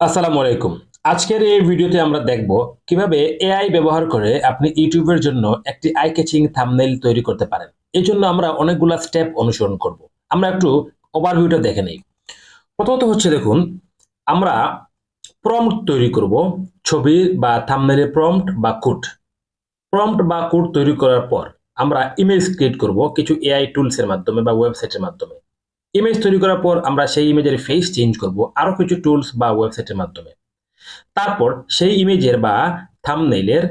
আসসালামু আলাইকুম। আজকের এই ভিডিওতে আমরা দেখব কীভাবে এআই ব্যবহার করে আপনি ইউটিউবের জন্য একটি আই ক্যাচিং থাম্বনেইল তৈরি করতে পারেন। এই জন্য আমরা অনেকগুলো স্টেপ অনুসরণ করব। আমরা একটু ওভারভিউটা দেখে নেই। প্রথমত হচ্ছে দেখুন, আমরা প্রম্পট তৈরি করব ছবি বা থাম্বনেইলের প্রম্পট বা কোড প্রম্পট বা কোড তৈরি করার পর আমরা ইমেজ ক্রিয়েট করব কিছু এআই টুলসের মাধ্যমে বা ওয়েবসাইটের মাধ্যমে। ইমেজ তৈরি করার পর আমরা সেই ইমেজের ফেস চেঞ্জ করব, আরও কিছু টুলস বা ওয়েবসাইটের মাধ্যমে। তারপর সেই ইমেজের বা থামনেইলের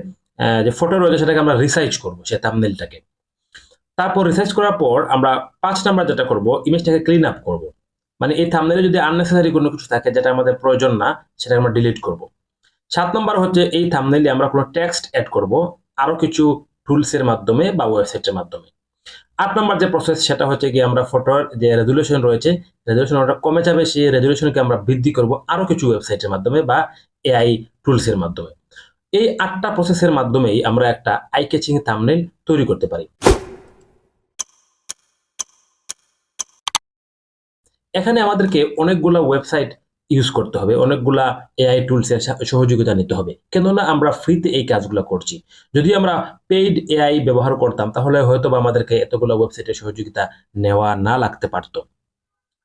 যে ফটো রয়েছে সেটাকে আমরা রিসার্চ করব, সেই থামনেইলটাকে তারপর রিসার্চ করার পর আমরা পাঁচ নাম্বার যেটা করব ইমেজটাকে ক্লিন আপ করব। মানে এই থামনেলে যদি আননেসেসারি কোনো কিছু থাকে যেটা আমাদের প্রয়োজন না সেটা আমরা ডিলিট করব। সাত নম্বর হচ্ছে এই থামনেইলে আমরা কোনো টেক্সট অ্যাড করব, আরও কিছু টুলসের মাধ্যমে বা ওয়েবসাইটের মাধ্যমে। আট নম্বর যে প্রসেস সেটা হচ্ছে কি আমরা ফটোর যে রেজুলেশন রয়েছে রেজুলেশন ওটা কমে যাবে, সেই রেজুলেশনকে আমরা বৃদ্ধি করব আরও কিছু ওয়েবসাইটের মাধ্যমে বা এআই টুলসের মাধ্যমে। এই আটটা প্রসেসের মাধ্যমেই আমরা একটা আই ক্যাচিং থামনেল তৈরি করতে পারি। এখানে আমাদেরকে অনেকগুলা ওয়েবসাইট ইউজ করতে হবে। অনেকগুলা এআই টুলসের সহযোগিতা নিতে হবে। কেননা আমরা ফ্রিতে এই কাজগুলো করছি। যদি আমরা পেইড এআই ব্যবহার করতাম, তাহলে হয়তো বা আমাদেরকে এতগুলো ওয়েবসাইটের সহযোগিতা নেওয়া না লাগতে পারতো।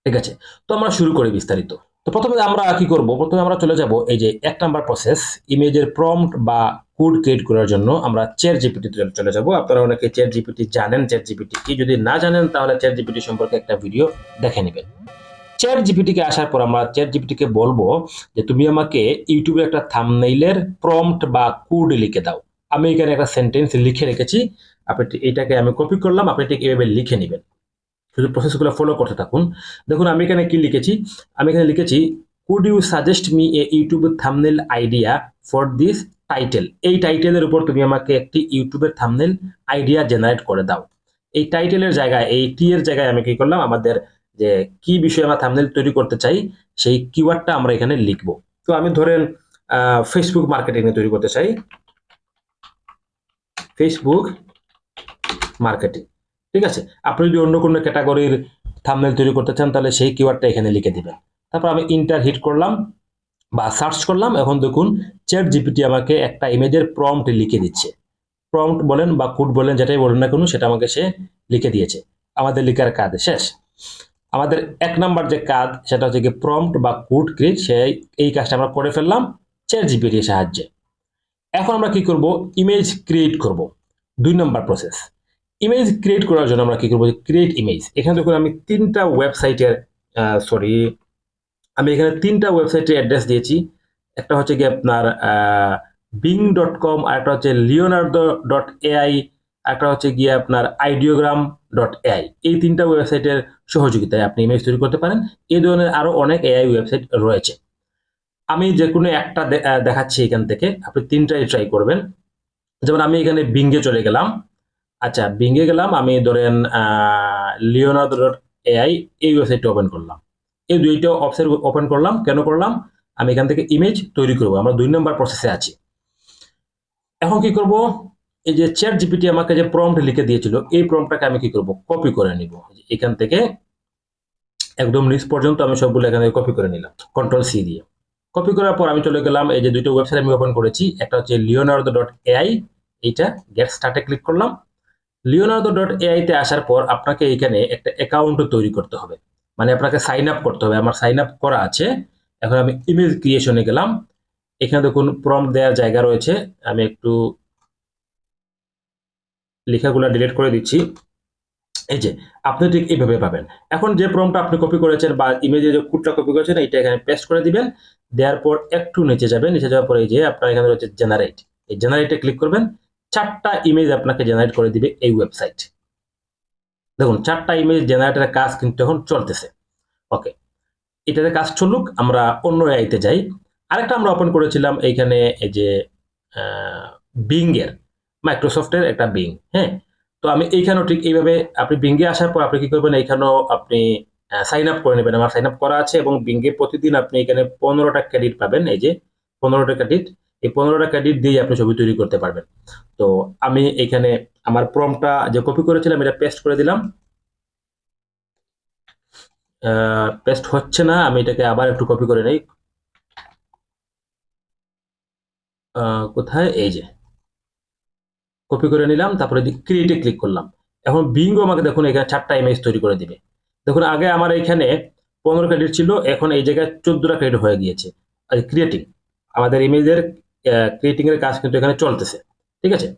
ঠিক আছে? তো আমরা শুরু করি বিস্তারিত। তো প্রথমে আমরা কি করব? প্রথমে আমরা চলে যাব এই যে এক নাম্বার প্রসেস ইমেজের প্রম্পট বা কোড ক্রিয়েট করার জন্য আমরা চেয়ার জিপিটি চলে যাব। আপনারা অনেকে চেয়ার জিপিটি জানেন চেয়ার জিপিটি কি? যদি না জানেন, তাহলে চেয়ার জিপিটি সম্পর্কে একটা ভিডিও দেখে নেবেন। চ্যাট জিপিটিকে আসার পর আমরা চ্যাট জিপিটিকে বলব যে তুমি আমাকে ইউটিউবে একটা থামনেইলের প্রম্পট বা কোড লিখে দাও। আমি এখানে একটা সেন্টেন্স লিখে রেখেছি। আপনি এটাকে আমি কপি করলাম, আপনি ঠিক এভাবে লিখে নেবেন। শুধু প্রসেসগুলো ফলো করতে থাকুন। দেখুন, আমি এখানে কি লিখেছি? আমি এখানে লিখেছি could you suggest me a YouTube thumbnail idea for this title এই টাইটেলের উপর তুমি আমাকে একটি ইউটিউবের থামনেল আইডিয়া জেনারেট করে দাও। এই টাইটেলের জায়গায়, এই টি এর জায়গায় আমি কি করলাম? আমাদের যে কি বিষয়ে আমরা থামনেল তৈরি করতে চাই, সেই কিওয়ার্ডটা আমরা এখানে লিখব। তো আমি ধরেন ফেসবুক মার্কেটিং তৈরি করতে চাই। ফেসবুক মার্কেটিং ঠিক আছে? আপনি যদি অন্য কোনো ক্যাটাগরির থামনেল তৈরি করতে চান, তাহলে সেই কিওয়ার্ডটা এখানে লিখে দিবেন। তারপর আমি ইন্টার হিট করলাম বা সার্চ করলাম। এখন দেখুন চ্যাট জিপিটি আমাকে একটা ইমেজের প্রম্পট লিখে দিচ্ছে। প্রম্পট বলেন বা কোড বলেন, যেটাই বলেন না কোনো, সেটা আমাকে সে লিখে দিয়েছে। আমাদের লিখার কাজ শেষ। আমাদের এক নাম্বার যে কাজ, সেটা হচ্ছে কি প্রম্পট বা কোড ক্রিয়েট সেই এই কাজটা আমরা করে ফেললাম চ্যাট জিপিটির সাহায্যে। এখন আমরা কি করব? ইমেজ ক্রিয়েট করব। দুই নম্বর প্রসেস ইমেজ ক্রিয়েট করার জন্য আমরা কি করব? ক্রিয়েট ইমেজ এখানে দেখুন আমি তিনটা ওয়েবসাইটের সরি আমি এখানে তিনটা ওয়েবসাইটের অ্যাড্রেস দিয়েছি। একটা হচ্ছে গিয়ে আপনার বিং ডট কম আর একটা হচ্ছে লিওনার্দো ডট এআই একটা হচ্ছে গিয়ে আপনার আইডিওগ্রাম ডট এআই এই তিনটা ওয়েবসাইটের সহযোগিতায় আপনি ইমেজ তৈরি করতে পারেন। এই ধরনের আরও অনেক এআই ওয়েবসাইট রয়েছে। আমি যে কোনো একটা দেখাচ্ছি এখান থেকে। আপনি তিনটাই ট্রাই করবেন। যেমন আমি এখানে বিঙ্গে চলে গেলাম। আচ্ছা বিঙ্গে গেলাম। আমি ধরেন লিওনার্দো ডট এআই এই ওয়েবসাইটটা ওপেন করলাম। এই দুইটা ওয়েবসাইট ওপেন করলাম। কেন করলাম? আমি এখান থেকে ইমেজ তৈরি করব। আমরা দুই নম্বর প্রসেসে আছি। এখন কি করব? এই যে চ্যাট জিপিটি আমাকে যে প্রম্পট লিখে দিয়েছিল, এই প্রম্পটটাকে আমি কি করব? কপি করে নিব। এখান থেকে একদম নিচ পর্যন্ত আমি সবগুলো এখান থেকে কপি করে নিলাম। কন্ট্রোল সি দিয়ে। কপি করার পর আমি চলে গেলাম, এই যে দুটো ওয়েবসাইট আমি ওপেন করেছি। একটা হচ্ছে লিওনার্দো ডট এআই এইটা গেট স্টার্টে ক্লিক করলাম। লিওনার্দো ডট এআইতে আসার পর আপনাকে এখানে একটা অ্যাকাউন্ট তৈরি করতে হবে। মানে আপনাকে সাইন আপ করতে হবে। আমার সাইন আপ করা আছে। এখন আমি ইমেজ ক্রিয়েশনে গেলাম। এখানে দেখুন প্রম দেওয়ার জায়গা রয়েছে। আমি একটু লেখাগুলো ডিলিট করে দিচ্ছি। এই যে, আপনি ঠিক এইভাবে পাবেন। এখন যে প্রমটা আপনি কপি করেছেন বা ইমেজে যে কোডটা কপি করেছেন এটা এখানে পেস্ট করে দিবেন। দেওয়ার পর একটু নিচে যাবেন। নিচে যাওয়ার পর এই যে আপনার এখানে রয়েছে জেনারেট এই জেনারেটে ক্লিক করবেন। চারটা ইমেজ আপনাকে জেনারেট করে দিবে এই ওয়েবসাইট দেখুন, চারটা ইমেজ জেনারেটের কাজ কিন্তু এখন চলতেছে। ওকে এটাতে কাজ চলুক, আমরা অন্য এআইতে যাই। আরেকটা আমরা ওপেন করেছিলাম এইখানে এই যে বিংয়ের মাইক্রোসফটের একটা বিং হ্যাঁ? তো আমি এইখানেও ঠিক এইভাবে আপনি বিঙ্গে আসার পর আপনি কি করবেন? এইখানেও আপনি সাইন আপ করে নেবেন। আমার সাইন আপ করা আছে এবং বিঙ্গে প্রতিদিন আপনি এখানে পনেরোটা ক্রেডিট পাবেন। এই যে পনেরোটা ক্রেডিট এই পনেরোটা ক্রেডিট দিয়ে আপনি ছবি তৈরি করতে পারবেন। তো আমি এখানে আমার প্রমটা যে কপি করেছিলাম, এটা পেস্ট করে দিলাম। পেস্ট হচ্ছে না, আমি এটাকে আবার একটু কপি করে নেই। কোথায়? এই যে। কপি করে নিলাম, তারপরে ক্রিয়েটে ক্লিক করলাম। এখন বিঙ্গো আমাকে দেখুন, এখানে চারটা ইমেজ তৈরি করে দিবে। দেখুন, আগে আমার এখানে পনেরো ক্রেডিট ছিল, এখন এই জায়গায় চোদ্দটা ক্রেডিট হয়ে গিয়েছে। আর ক্রিয়েটিং আমাদের ইমেজের ক্রিয়েটিং এর কাজ কিন্তু এখানে চলতেছে। ঠিক আছে?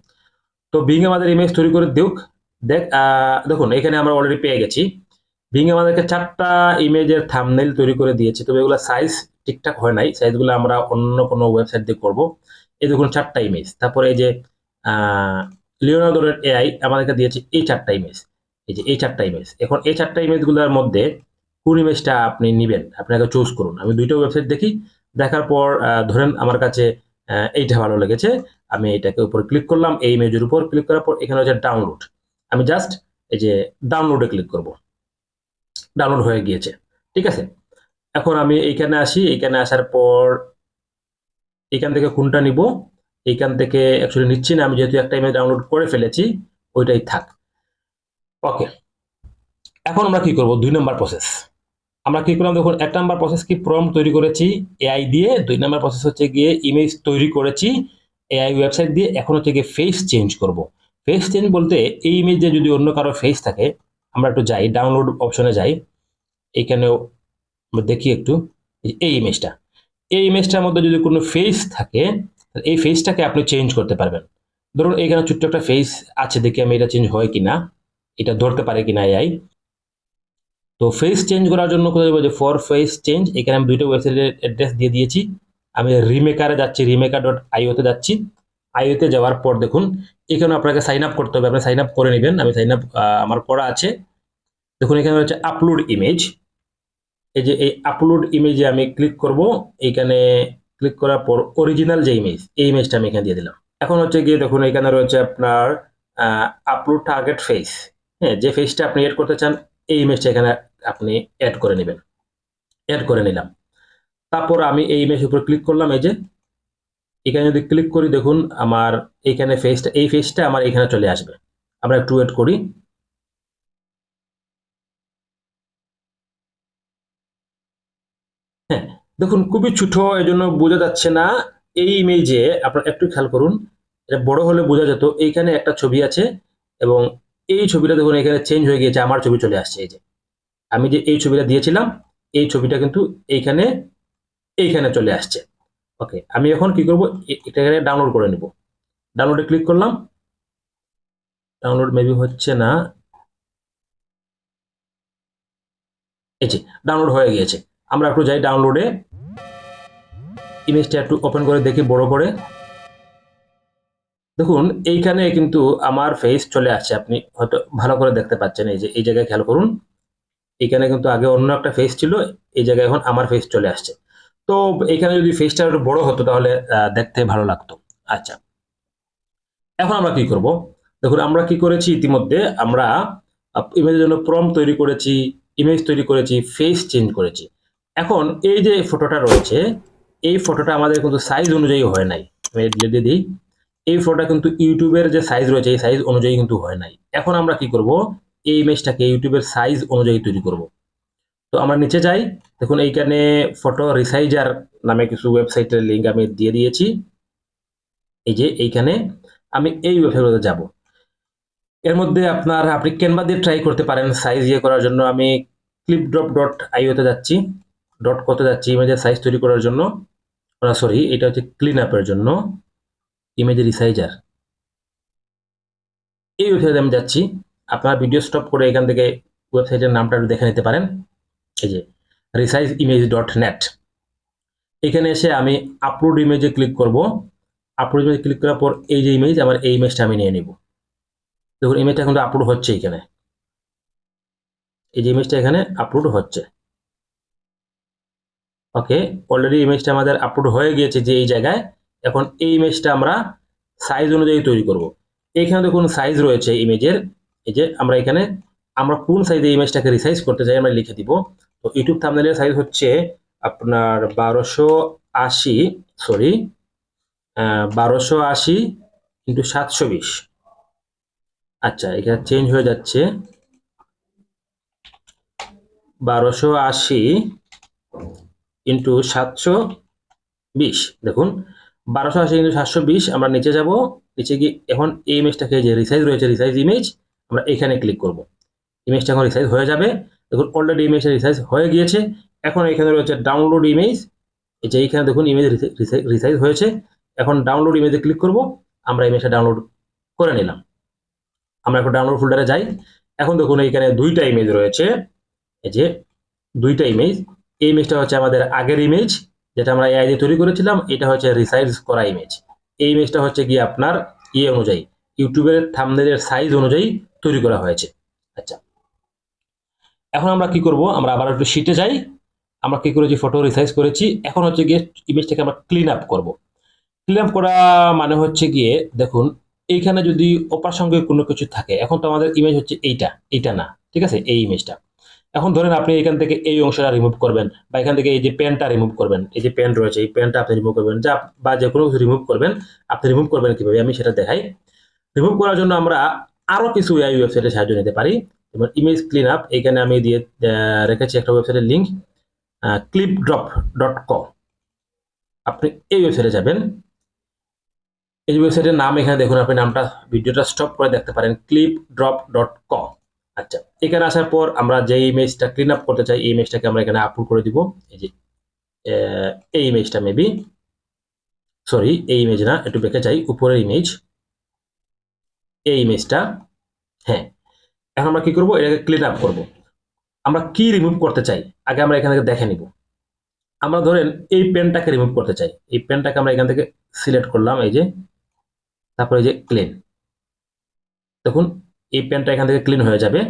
তো বিং আমাদের ইমেজ তৈরি করে দেখ দেখুন, এখানে আমরা অলরেডি পেয়ে গেছি। বিং আমাদেরকে চারটা ইমেজের থামনেল তৈরি করে দিয়েছে। তবে এগুলো সাইজ ঠিকঠাক হয় নাই। সাইজগুলো আমরা অন্য কোনো ওয়েবসাইট দিয়ে করব। এই দেখুন, চারটা ইমেজ তারপরে এই যে লিওনার্ডোর এআই আমাদেরকে দিয়েছে এই চারটা ইমেজ এই যে এই চারটা ইমেজ এখন এই চারটা ইমেজগুলোর মধ্যে কোন ইমেজটা আপনি নেবেন? আপনাকে চুজ করুন। আমি দুইটা ওয়েবসাইট দেখি। দেখার পর ধরেন আমার কাছে এইটা ভালো লেগেছে। আমি এটাকে উপর ক্লিক করলাম। এই ইমেজের উপর ক্লিক করার পর এখানে হচ্ছে ডাউনলোড আমি জাস্ট এই যে ডাউনলোডে ক্লিক করব। ডাউনলোড হয়ে গিয়েছে। ঠিক আছে? এখন আমি এইখানে আসি। এইখানে আসার পর এখান থেকে কোনটা নিব? এইখান থেকে অ্যাকচুয়ালি নিচ্ছি না, আমি যেহেতু একটা ইমেজ ডাউনলোড করে ফেলেছি, ওইটাই থাক। ওকে এখন আমরা কি করব? দুই নম্বর প্রসেস আমরা কি করলাম? দেখুন, এক নাম্বার প্রসেস কি প্রম তৈরি করেছি? এআই দিয়ে। দুই নাম্বার প্রসেস হচ্ছে গিয়ে ইমেজ তৈরি করেছি এআই ওয়েবসাইট দিয়ে। এখন হচ্ছে গিয়ে ফেস চেঞ্জ করব। ফেস চেঞ্জ বলতে এই ইমেজে যদি অন্য কারও ফেস থাকে, আমরা একটু যাই ডাউনলোড অপশনে যাই। এইখানেও দেখি একটু, এই ইমেজটা এই ইমেজটার মধ্যে যদি কোনো ফেস থাকে এই ফেসটাকে আপনি চেঞ্জ করতে পারবেন। ধরুন, এখানে ছোট্ট একটা ফেস আছে, দেখি আমি এটা চেঞ্জ হয় কিনা। এটা ধরতে পারে কিনা এআই তো ফেস চেঞ্জ করার জন্য কোথায় যে ফর ফেস চেঞ্জ এখানে আমি দুইটা ওয়েবসাইটের অ্যাড্রেস দিয়ে দিয়েছি। আমি রিমেকারে যাচ্ছি রিমেকার ডট আইওতে যাচ্ছি আইওতে যাওয়ার পর দেখুন এখানে আপনাকে সাইন আপ করতে হবে। আপনি সাইন আপ করে নেবেন। আমি সাইন আপ আমার করা আছে। দেখুন, এখানে হচ্ছে আপলোড ইমেজ এই যে, এই আপলোড ইমেজে আমি ক্লিক করব। এখানে ক্লিক করার পর অরিজিনাল যে ইমেজ এই ইমেজটা আমি এখানে দিয়ে দিলাম। এখন হচ্ছে গিয়ে দেখুন, এখানে রয়েছে আপনার আপলোড টার্গেট ফেস হ্যাঁ যে ফেসটা আপনি এড করতে চান, এই ইমেজটা এখানে আপনি অ্যাড করে নেবেন। অ্যাড করে নিলাম। তারপর আমি এই ইমেজের উপর ক্লিক করলাম, এই যে, এখানে যদি ক্লিক করি, দেখুন, আমার এইখানে ফেসটা এই ফেসটা আমার এখানে চলে আসবে। আমরা একটু ওয়েট করি। দেখুন, খুবই ছোট এই জন্য বোঝা যাচ্ছে না। এই ইমেজে আপনারা একটু খেয়াল করুন, এটা বড় হলে বোঝা যেত, এইখানে একটা ছবি আছে এবং এই ছবিটা দেখুন, এখানে চেঞ্জ হয়ে গিয়েছে, আমার ছবি চলে আসছে, এই যে। আমি যে এই ছবিটা দিয়েছিলাম, এই ছবিটা কিন্তু এইখানে এইখানে চলে আসছে। ওকে আমি এখন কি করব এটা এখানে ডাউনলোড করে নেব। ডাউনলোডে ক্লিক করলাম। ডাউনলোড মেবি হচ্ছে না, এই যে ডাউনলোড হয়ে গিয়েছে। আমরা একটু যাই ডাউনলোডে ইমেজটা একটু ওপেন করে দেখি বড় করে। দেখুন, এইখানে কিন্তু আমার ফেস চলে আসছে। আপনি হয়তো ভালো করে দেখতে পাচ্ছেন। এই যে, এই জায়গায় খেয়াল করুন। এখানে কিন্তু আগে অন্য একটা ফেস ছিল। এই জায়গায় এখন আমার ফেস চলে আসছে। তো এখানে যদি ফেসটা একটু বড় হতো তাহলে দেখতে ভালো লাগতো। আচ্ছা। এখন আমরা কি করব? দেখুন, আমরা কি করেছি ইতিমধ্যে? আমরা ইমেজের জন্য প্রম তৈরি করেছি ইমেজ তৈরি করেছি ফেস চেঞ্জ করেছি। এখন এই যে ফটোটা রয়েছে, এই ফটোটা আমাদের কিন্তু সাইজ অনুযায়ী হয় নাই। দিয়ে দিই। এই ফটোটা কিন্তু ইউটিউবের যে সাইজ রয়েছে, এই সাইজ অনুযায়ী কিন্তু হয় নাই। এখন আমরা কি করব? এই ইমেজটাকে ইউটিউবের সাইজ অনুযায়ী তৈরি করব। তো আমরা নিচে যাই। দেখুন, এইখানে ফটো রিসাইজার নামে কিছু ওয়েবসাইটের লিঙ্ক আমি দিয়ে দিয়েছি। এই যে এইখানে আমি এই ওয়েবসাইটে যাব। এর মধ্যে আপনার, আপনি ক্যানভা দিয়ে ট্রাই করতে পারেন সাইজ ইয়ে করার জন্য। আমি ক্লিপ ড্রপ ডট আইওতে যাচ্ছি। ডট কত যাচ্ছি? ইমেজের সাইজ তৈরি করার জন্য সরি এটা হচ্ছে ক্লিন আপের জন্য ইমেজের রিসাইজার এই ওয়েবসাইটে আমি যাচ্ছি। আপনার ভিডিও স্টপ করে এখান থেকে ওয়েবসাইটের নামটা একটু দেখে নিতে পারেন। এই যে রিসাইজ ইমেজ ডট নেট এখানে এসে আমি আপলোড ইমেজে ক্লিক করব। আপলোড ইমেজে ক্লিক করার পর এই যে ইমেজ আমার এই ইমেজটা আমি নিয়ে নিব। দেখুন ইমেজটা কিন্তু আপলোড হচ্ছে এখানে। এই যে ইমেজটা এখানে আপলোড হচ্ছে। ওকে অলরেডি ইমেজটা আমাদের আপলোড হয়ে গিয়েছে যে এই জায়গায়। এখন এই ইমেজটা আমরা সাইজ অনুযায়ী তৈরি করব। এখানে দেখুন সাইজ রয়েছে ইমেজের এই যে আমরা এখানে, আমরা কোন সাইজে ইমেজটাকে রিসাইজ করতে চাই আমরা লিখে দিব। তো ইউটিউব থাম্বনেলের সাইজ হচ্ছে আপনার বারোশো আশি সরি বারোশো আশি ইন্টু সাতশো বিশ। আচ্ছা এখানে চেঞ্জ হয়ে যাচ্ছে। বারোশো আশি ইন্টু সাতশো বিশ। দেখুন, বারোশো আশি ইন্টু সাতশো বিশ, আমরা নিচে যাব। নিচে গিয়ে এখন এই ইমেজটাকে যে রিসাইজ রয়েছে রিসাইজ ইমেজ আমরা এখানে ক্লিক করব। ইমেজটা এখন রিসাইজ হয়ে যাবে। দেখুন অলরেডি ইমেজটা রিসাইজ হয়ে গিয়েছে। এখন এখানে রয়েছে ডাউনলোড ইমেজ এই যে এইখানে দেখুন ইমেজ রিসাইজ হয়েছে। এখন ডাউনলোড ইমেজে ক্লিক করব। আমরা ইমেজটা ডাউনলোড করে নিলাম। আমরা এখন ডাউনলোড ফোল্ডারে যাই। এখন দেখুন, এইখানে দুইটা ইমেজ রয়েছে। এই যে দুইটা ইমেজ এই ইমেজটা হচ্ছে আমাদের আগের ইমেজ যেটা আমরা এআই দিয়ে তৈরি করেছিলাম, এটা হচ্ছে রিসাইজ করা ইমেজ এই ইমেজটা হচ্ছে গিয়ে আপনার ইয়ে অনুযায়ী ইউটিউবের থামনেলের সাইজ অনুযায়ী তৈরি করা হয়েছে। আচ্ছা। এখন আমরা কি করব? আমরা আবার একটু শিটে যাই। আমরা কি করেছি? ফটো রিসাইজ করেছি। এখন হচ্ছে গিয়ে ইমেজটাকে আমরা ক্লিন আপ করব। ক্লিন আপ করা মানে হচ্ছে গিয়ে, দেখুন, এইখানে যদি অপার সঙ্গে কোনো কিছু থাকে, এখন তো আমাদের ইমেজ হচ্ছে এইটা এইটা না, ঠিক আছে? এই ইমেজটা এখন ধরেন আপনি এখান থেকে এই অংশটা রিমুভ করবেন, বা এখান থেকে এই যে পেনটা রিমুভ করবেন, এই যে পেন রয়েছে, এই পেনটা আপনি রিমুভ করবেন, যা বা যে কোনো কিছু রিমুভ করবেন, আপনি রিমুভ করবেন কীভাবে? আমি সেটা দেখাই। রিমুভ করার জন্য আমরা আরও কিছু এই ওয়েবসাইটের সাহায্য নিতে পারি। যেমন ইমেজ ক্লিন আপ এখানে আমি দিয়ে রেখেছি একটা ওয়েবসাইটের link clip drop dot com আপনি এই ওয়েবসাইটে যাবেন। এই ওয়েবসাইটের নাম এখানে দেখুন, আপনি নামটা, ভিডিওটা স্টপ করে দেখতে পারেন ক্লিপ ড্রপ ডট কম আচ্ছা এখানে আসার পর আমরা যে ইমেজটা ক্লিন আপ করতে চাই, এই ইমেজটাকে আমরা এখানে আপলোড করে দিব। এই যে এই ইমেজটা মেবি সরি এই ইমেজ না, একটু বেঁকে চাই উপরের ইমেজ এই ইমেজটা হ্যাঁ এখন আমরা কি করব? এটাকে ক্লিন আপ করব। আমরা কি রিমুভ করতে চাই? আগে আমরা এখান থেকে দেখে নিব। আমরা ধরেন এই পেনটাকে রিমুভ করতে চাই। এই পেনটাকে আমরা এখান থেকে সিলেক্ট করলাম, এই যে, তারপরে এই যে ক্লিন দেখুন এই পেনটা এখান থেকে ক্লিন হয়ে যাবে।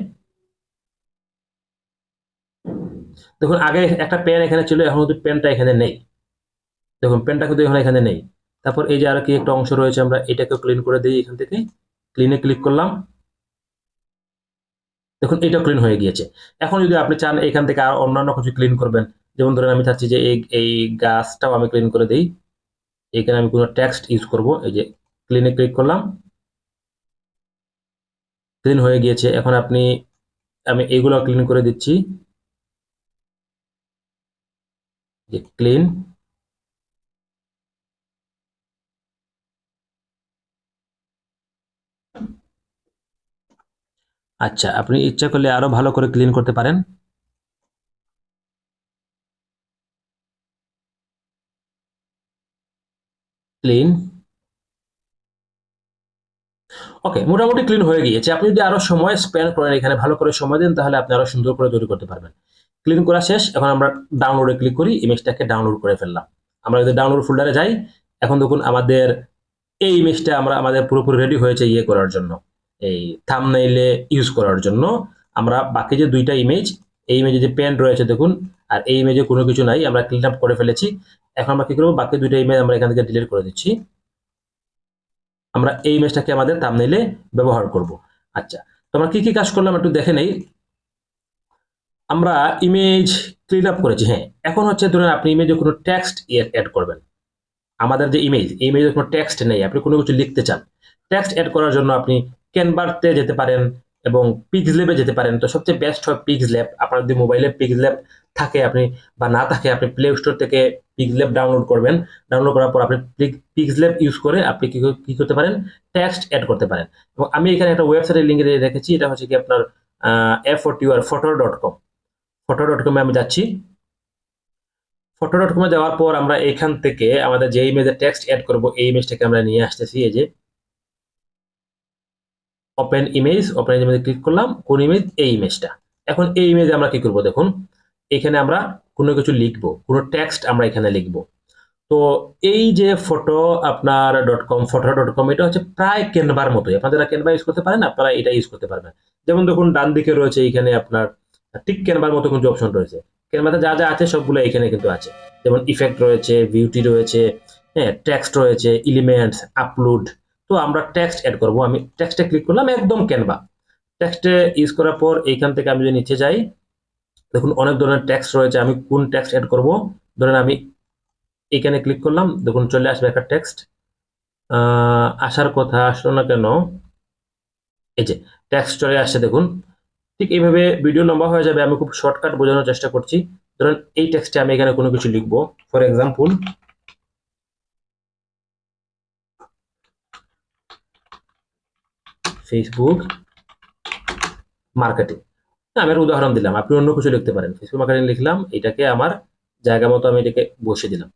দেখুন, আগে একটা পেন এখানে ছিল, এখন কিন্তু পেনটা এখানে নেই। দেখুন পেনটা কিন্তু এখন এখানে নেই। তারপর এই যে আর কি একটা অংশ রয়েছে, আমরা এটাকে ক্লিন করে দিই এখান থেকে। ক্লিনে ক্লিক করলাম। দেখুন এটা ক্লিন হয়ে গিয়েছে। এখন যদি আপনি চান এখান থেকে আর অন্যান্য কিছু ক্লিন করবেন, যেমন ধরেন আমি চাচ্ছি যে এই এই গাছটাও আমি ক্লিন করে দিই। এখানে আমি কোনো টেক্সট ইউজ করব, এই যে ক্লিনে ক্লিক করলাম। ক্লিন হয়ে গিয়েছে। এখন আপনি, আমি এইগুলো ক্লিন করে দিচ্ছি। ক্লিন আচ্ছা আপনি ইচ্ছা করলে আরও ভালো করে ক্লিন করতে পারেন। ক্লিন ওকে মোটামুটি ক্লিন হয়ে গিয়েছে। আপনি যদি আরও সময় স্পেন্ড করেন এখানে, ভালো করে সময় দেন, তাহলে আপনি আরও সুন্দর করে তৈরি করতে পারবেন। ক্লিন করা শেষ, এখন আমরা ডাউনলোডে ক্লিক করি ইমেজটাকে ডাউনলোড করে ফেললাম। আমরা যদি ডাউনলোড ফোল্ডারে যাই, এখন দেখুন আমাদের এই ইমেজটা আমরা আমাদের পুরোপুরি রেডি হয়েছে ইয়ে করার জন্য। এই থামনেইলে ইউজ করার জন্য। আমরা বাকি যে দুইটা ইমেজ এই ইমেজে যে পেন রয়েছে দেখুন, আর এই ইমেজে কোনো কিছু নাই, আমরা ক্লিন আপ করে ফেলেছি। এখন আমরা কি করব? বাকি দুইটা ইমেজ আমরা এখান থেকে ডিলিট করে দিচ্ছি। আমরা এই ইমেজটাকে আমাদের থামনেইলে ব্যবহার করব। আচ্ছা তো আমরা কি কি কাজ করলাম একটু দেখে নেই। আমরা ইমেজ ক্লিন আপ করেছি হ্যাঁ। এখন হচ্ছে ধরুন আপনি ইমেজে কোনো টেক্সট অ্যাড করবেন। আমাদের যে ইমেজ এই ইমেজে কোনো টেক্সট নেই, আপনি কোনো কিছু লিখতে চান। টেক্সট অ্যাড করার জন্য আপনি ক্যানভারতে যেতে পারেন এবং পিক্সলেবে যেতে পারেন। তো সবচেয়ে বেস্ট হয় পিক্সল্যাব আপনার যদি মোবাইলে পিক্সল্যাব থাকে আপনি বা না থাকে, আপনি প্লে স্টোর থেকে পিক্সল্যাব ডাউনলোড করবেন। ডাউনলোড করার পর আপনি পিক্সল্যাব ইউজ করে আপনি কি করতে পারেন? টেক্সট অ্যাড করতে পারেন। এবং আমি এখানে একটা ওয়েবসাইটের লিঙ্ক রেখেছি, এটা হচ্ছে কি আপনার F O T R photo dot com photo dot কমে আমি যাচ্ছি। ফটো ডট কমে যাওয়ার পর আমরা এখান থেকে আমাদের যে ইমেজে টেক্সট অ্যাড করব, এই ইমেজটাকে আমরা নিয়ে আসতেছি, এই যে ওপেন ইমেজ ওপেন ইমেজে ক্লিক করলাম, কোন ইমেজ এই ইমেজটা এখন এই ইমেজে আমরা কি করব দেখুন? এখানে আমরা কোনো কিছু লিখব, কোনো টেক্সট আমরা এখানে লিখব। তো এই যে ফটো আপনার dot com photo dot com এটা হচ্ছে প্রায় ক্যানভার মতোই। আপনারা যারা ক্যানভা ইউজ করতে পারেন, আপনারা এটা ইউজ করতে পারবেন। যেমন দেখুন, ডান দিকে রয়েছে এখানে আপনার, ঠিক ক্যানভার মতো কিছু অপশন রয়েছে। ক্যানভাতে যা যা আছে সবগুলো এখানে কিন্তু আছে। যেমন ইফেক্ট রয়েছে বিউটি রয়েছে হ্যাঁ টেক্সট রয়েছে এলিমেন্টস আপলোড তো আমরা টেক্সট অ্যাড করব। আমি টেক্সটে ক্লিক করলাম, একদম ক্যানভা টেক্সটে ইউজ করার পর এইখান থেকে আমি যদি নিচে যাই দেখুন, অনেক ধরনের ট্যাক্স রয়েছে, আমি কোন ট্যাক্স অ্যাড করব? ধরেন আমি এখানে ক্লিক করলাম, দেখুন, চলে আসবে একটা টেক্সট আসার কথা আসলো না কেন? এই যে ট্যাক্স চলে আসছে, দেখুন। ঠিক এইভাবে ভিডিও লম্বা হয়ে যাবে, আমি খুব শর্টকাট বোঝানোর চেষ্টা করছি। ধরেন, এই টেক্সটে আমি এখানে কোনো কিছু লিখব। ফর এক্সাম্পল ফেসবুক মার্কেটিং আমি একটা উদাহরণ দিলাম। আপনি অন্য কিছু লিখতে পারেন। ফেসবুক মার্কেটিং লিখলাম, এটাকে আমার জায়গা মতো আমি এটাকে বসিয়ে দিলাম।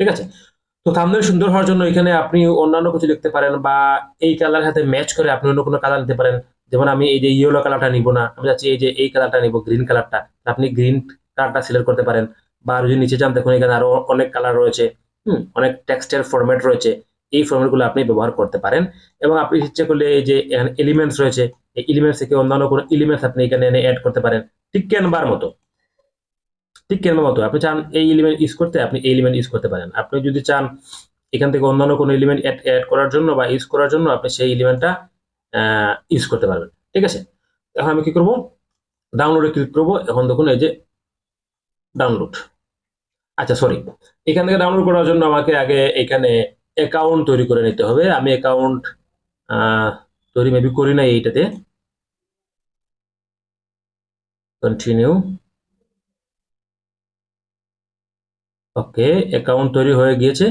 ঠিক আছে? তো থাম্বনেল সুন্দর হওয়ার জন্য এখানে আপনি অন্যান্য কিছু লিখতে পারেন বা এই কালার সাথে ম্যাচ করে আপনি অন্য কোনো কালার নিতে পারেন। যেমন আমি এই যে ইয়েলো কালারটা নিব না, আমি চাচ্ছি এই যে এই কালারটা নিব গ্রিন কালারটা আপনি গ্রিন কালারটা সিলেক্ট করতে পারেন। বা যদি নিচে যান, দেখুন এখানে আরও অনেক কালার রয়েছে। হুম, অনেক টেক্সটের ফরম্যাট রয়েছে। এই ফরম্যাটগুলো আপনি ব্যবহার করতে পারেন। এবং আপনি ইচ্ছে করলে এই যে এলিমেন্টস রয়েছে, এই এলিমেন্টস থেকে অন্যান্য কোনো এলিমেন্টস আপনি এখানে এনে অ্যাড করতে পারেন। ঠিক ক্যানভার মতো। ঠিক ক্যানভার মতো। আপনি চান এই এলিমেন্ট ইউজ করতে, আপনি এই এলিমেন্ট ইউজ করতে পারেন। আপনি যদি চান এখান থেকে অন্যান্য কোনো এলিমেন্ট অ্যাড করার জন্য বা ইউজ করার জন্য, আপনি সেই এলিমেন্টটা ইউজ করতে পারবেন। ঠিক আছে? এখন আমি কি করব? ডাউনলোডে ক্লিক করব। এখন দেখুন এই যে ডাউনলোড আচ্ছা সরি এখান থেকে ডাউনলোড করার জন্য আমাকে আগে এখানে অ্যাকাউন্ট তৈরি করে নিতে হবে। আমি অ্যাকাউন্ট তৈরি মেবি করি না এইটাতে। কন্টিনিউ ওকে অ্যাকাউন্ট তৈরি হয়ে গিয়েছে।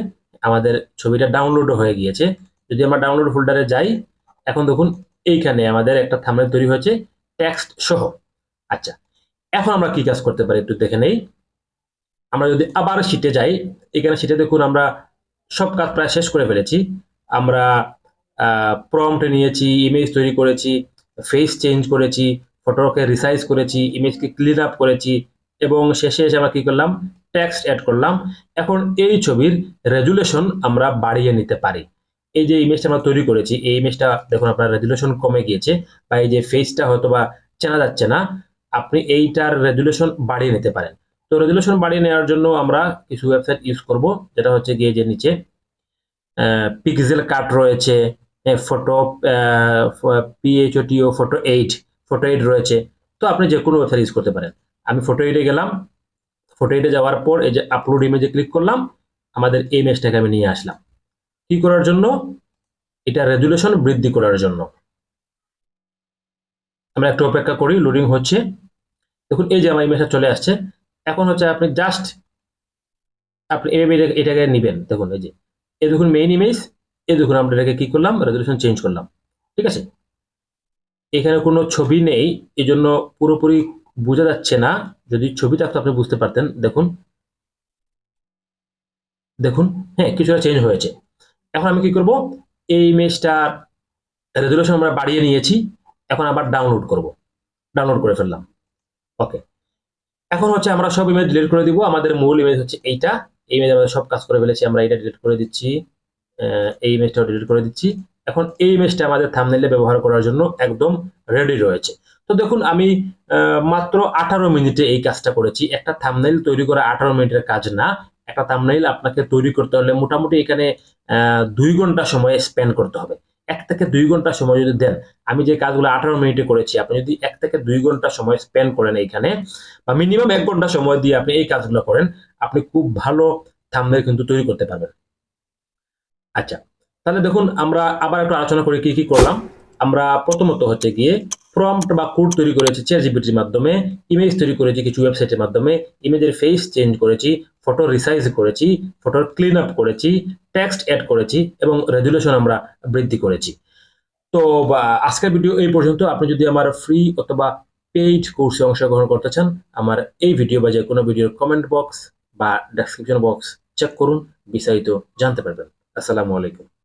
আমাদের ছবিটা ডাউনলোডও হয়ে গিয়েছে। যদি আমরা ডাউনলোড ফোল্ডারে যাই, এখন দেখুন এইখানে আমাদের একটা থামনেল তৈরি হয়েছে টেক্সট সহ। আচ্ছা এখন আমরা কি কাজ করতে পারি একটু দেখে নেই। আমরা যদি আবার শিটে যাই, এখানে শিটে দেখুন আমরা সব কাজ প্রায় শেষ করে ফেলেছি। আমরা প্রম্পট নিয়েছি ইমেজ তৈরি করেছি ফেস চেঞ্জ করেছি ফটোকে রিসাইজ করেছি ইমেজকে ক্লিন আপ করেছি এবং শেষে এসে আমরা কি করলাম? টেক্সট অ্যাড করলাম। এখন এই ছবির রেজুলেশন আমরা বাড়িয়ে নিতে পারি। এই যে ইমেজটা আমরা তৈরি করেছি, এই ইমেজটা দেখুন আপনার রেজুলেশন কমে গিয়েছে বা এই যে ফেসটা হয়তো বা চেনা যাচ্ছে না, আপনি এইটার রেজুলেশন বাড়িয়ে নিতে পারেন। তো রেজুলেশন বাড়িয়ে নেওয়ার জন্য আমরা কিছু ওয়েবসাইট ইউজ করব, যেটা হচ্ছে গিয়ে যে নিচে পিক্সেল কাট রয়েছে photo P H O T O photo eight photo eight রয়েছে। তো আপনি যে কোনো ওয়েবসাইট ইউজ করতে পারেন। আমি ফটো এইটে গেলাম। ফটো এইটে যাওয়ার পর এই যে আপলোড ইমেজে ক্লিক করলাম, আমাদের এই ইমেজটাকে আমি নিয়ে আসলাম। কি করার জন্য? এটা রেজুলেশন বৃদ্ধি করার জন্য। আমরা একটু অপেক্ষা করি লোডিং হচ্ছে। দেখুন, এই যে আমার ইমেজটা চলে আসছে। এখন হচ্ছে আপনি জাস্ট আপনি এভাবে এটাকে নেবেন। দেখুন, এই যে, এ দেখুন মেইন ইমেজ এ দেখুন আমরা এটাকে কি করলাম? রেজলিউশন চেঞ্জ করলাম। ঠিক আছে? এখানে কোনো ছবি নেই এই জন্য পুরোপুরি বোঝা যাচ্ছে না। যদি ছবি থাকতো আপনি বুঝতে পারতেন। দেখুন। দেখুন হ্যাঁ কিছুটা চেঞ্জ হয়েছে। এখন আমি কি করব? এই ইমেজটার রেজলিউশন আমরা বাড়িয়ে নিয়েছি। এখন আবার ডাউনলোড করব। ডাউনলোড করে ফেললাম। ওকে এখন হচ্ছে আমরা সব ইমেজ ডিলিট করে দিব। আমাদের মূল ইমেজ হচ্ছে এইটা। এই ইমেজ আমাদের সব কাজ করে ফেলেছি, আমরা এটা ডিলিট করে দিচ্ছি। এই ইমেজটাও ডিলিট করে দিচ্ছি। এখন এই ইমেজটা আমাদের থামনেলে ব্যবহার করার জন্য একদম রেডি রয়েছে। তো দেখুন, আমি মাত্র আঠারো মিনিটে এই কাজটা করেছি। একটা থামনেল তৈরি করা আঠারো মিনিটের কাজ না। একটা থামনেল আপনাকে তৈরি করতে হলে মোটামুটি এখানে দুই ঘণ্টা সময় স্পেন্ড করতে হবে। এক থেকে দুই ঘণ্টা সময় যদি দেন, আমি যে কাজগুলো আঠারো মিনিটে করেছি, আপনি যদি এক থেকে দুই ঘণ্টা সময় স্পেন্ড করেন এইখানে, বা মিনিমাম এক ঘণ্টা সময় দিয়ে আপনি এই কাজগুলো করেন, আপনি খুব ভালো থামদের কিন্তু তৈরি করতে পারবেন। আচ্ছা তাহলে দেখুন, আমরা আবার একটু আলোচনা করে কি কি করলাম। আমরা প্রথমত হচ্ছে গিয়ে প্রম্পট বা কোড তৈরি করেছি চেয়ার জিবিটির মাধ্যমে ইমেজ তৈরি করেছি কিছু ওয়েবসাইটের মাধ্যমে ইমেজের ফেস চেঞ্জ করেছি ফটো রিসাইজ করেছি ফটোর ক্লিন আপ করেছি টেক্সট অ্যাড করেছি এবং রেজুলেশন আমরা বৃদ্ধি করেছি। তো আজকের ভিডিও এই পর্যন্ত। আপনি যদি আমার ফ্রি অথবা পেইড কোর্সে অংশগ্রহণ করতে চান, আমার এই ভিডিও বা যে কোনো ভিডিওর কমেন্ট বক্স বা ডেসক্রিপশন বক্স চেক করুন, বিস্তারিত জানতে পারবেন। আসসালামু আলাইকুম।